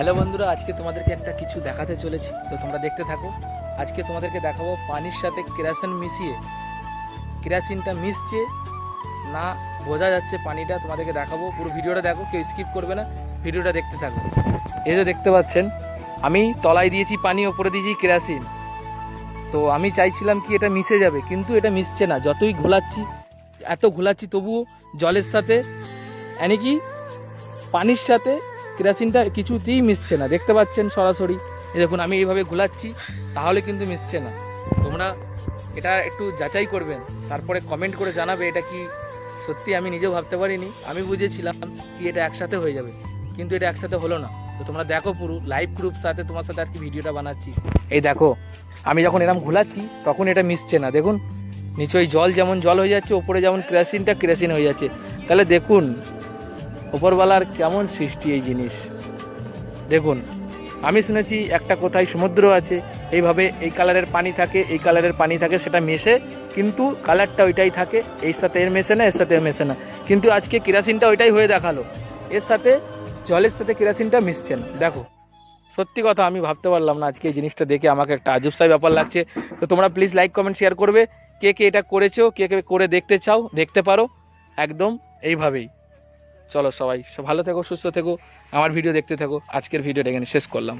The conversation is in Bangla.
হ্যালো বন্ধুরা, আজকে তোমাদেরকে একটা কিছু দেখাতে চলেছি। তো তোমরা দেখতে থাকো। আজকে তোমাদেরকে দেখাবো পানির সাথে কেরাসিন মিশিয়ে। কেরাসিনটা মিশছে, না বোঝা যাচ্ছে পানিটা। তোমাদেরকে দেখাবো, পুরো ভিডিওটা দেখো, কেউ স্কিপ করবে না। ভিডিওটা দেখতে থাকো। এই যে দেখতে পাচ্ছেন, আমি তলায় দিয়েছি পানি, ওপরে দিয়েছি কেরাসিন। তো আমি চাইছিলাম কি এটা মিশে যাবে, কিন্তু এটা মিশছে না। যতই ঘোলাচ্ছি, এত ঘোলাচ্ছি, তবুও জলের সাথে এনে কি, পানির সাথে কেরাসিনটা কিছুতেই মিশছে না। দেখতে পাচ্ছেন সরাসরি। দেখুন, আমি এইভাবে ঘোলাচ্ছি, তাহলে কিন্তু মিশছে না। তোমরা এটা একটু যাচাই করবেন। তারপরে কমেন্ট করে জানাবে এটা কি সত্যি আমি নিজেও ভাবতে পারিনি। আমি বুঝেছিলাম কি এটা একসাথে হয়ে যাবে, কিন্তু এটা একসাথে হলো না। তো তোমরা দেখো পুরো লাইভ গ্রুপ সাথে তোমার সাথে আর কি ভিডিওটা বানাচ্ছি। এই দেখো, আমি যখন এরকম ঘোলাচ্ছি, তখন এটা মিশছে না। দেখুন নিচে জল যেমন জল হয়ে যাচ্ছে, ওপরে যেমন কেরাসিনটা কেরাসিন হয়ে যাচ্ছে। তাহলে দেখুন ওপরওয়ালার কেমন সৃষ্টি এই জিনিস? দেখুন, আমি শুনেছি একটা কোথায় সমুদ্র আছে, এইভাবে এই কালারের পানি থাকে, এই কালারের পানি থাকে, সেটা মেশে, কিন্তু কালারটা ওইটাই থাকে, এর সাথে এর মেশে না, এর সাথে এর মেশে না। কিন্তু আজকে কেরাসিনটা ওইটাই হয়ে দেখাল, এর সাথে জলের সাথে কেরাসিনটা মিশছে না। দেখো, সত্যি কথা আমি ভাবতে পারলাম না আজকে এই জিনিসটা দেখে আমাকে একটা আজবসাই ব্যাপার লাগছে। তো তোমরা প্লিজ লাইক কমেন্ট শেয়ার করবে। কে কে এটা করেছ, কে কে করে দেখতে চাও, দেখতে পারো, একদম এইভাবেই। চলো সবাই ভালো থেকো, সুস্থ থেকো, আমার ভিডিও দেখতে থাকো। আজকের ভিডিওটা এখানে শেষ করলাম।